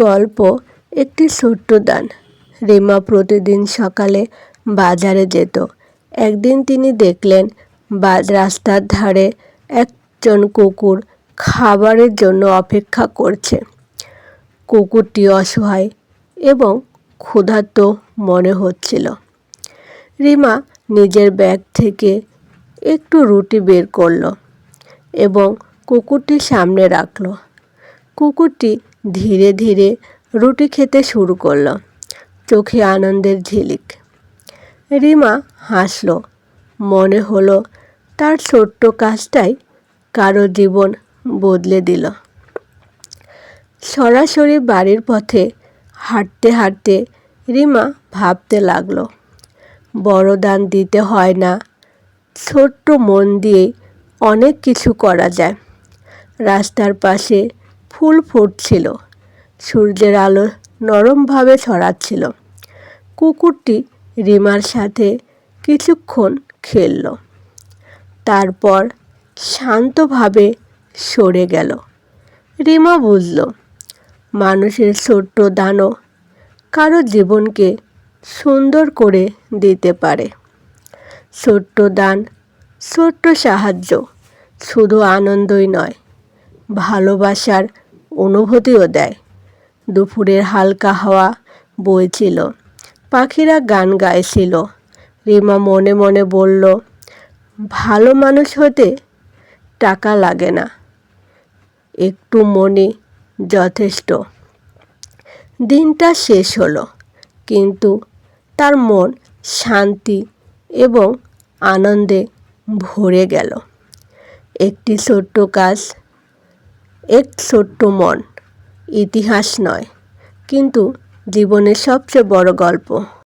গল্প, একটি ছোট্ট দান। রিমা প্রতিদিন সকালে বাজারে যেত। একদিন তিনি দেখলেন রাস্তার ধারে একজন কুকুর খাবারের জন্য অপেক্ষা করছে। কুকুরটি অসহায় এবং ক্ষুধার্ত মনে হচ্ছিল। রিমা নিজের ব্যাগ থেকে একটু রুটি বের করল এবং কুকুরটির সামনে রাখল। কুকুরটি ধীরে ধীরে রুটি খেতে শুরু করল। চোখে আনন্দের ঝিলিক। রিমা হাসল। মনে হলো তার ছোট্ট কাজটাই কারও জীবন বদলে দিল। সরাসরি বাড়ির পথে হাঁটতে হাঁটতে রিমা ভাবতে লাগল বড় দান দিতে হয় না, ছোট্ট মন দিয়েই অনেক কিছু করা যায়। রাস্তার পাশে ফুল ফুটছিল। সূর্যের আলো নরমভাবে ছড়াচ্ছিল। কুকুরটি রিমার সাথে কিছুক্ষণ খেলল। তারপর শান্তভাবে সরে গেল। রিমা বুঝল, মানুষের ছোট্ট দানও কারও জীবনকে সুন্দর করে দিতে পারে। ছোট্ট দান, ছোট্ট সাহায্য শুধু আনন্দই নয়, ভালোবাসার অনুভূতিও দেয়। দুপুরের হালকা হাওয়া বইছিল। পাখিরা গান গাইছিল। রিমা মনে মনে বলল, ভালো মানুষ হতে টাকা লাগে না। একটু মনে যথেষ্ট। দিনটা শেষ হলো, কিন্তু তার মন শান্তি এবং আনন্দে ভরে গেল। একটি ছোট্ট কাজ এক ছোট্ট মন। ইতিহাস নয় কিন্তু জীবনের সবচেয়ে বড় গল্প।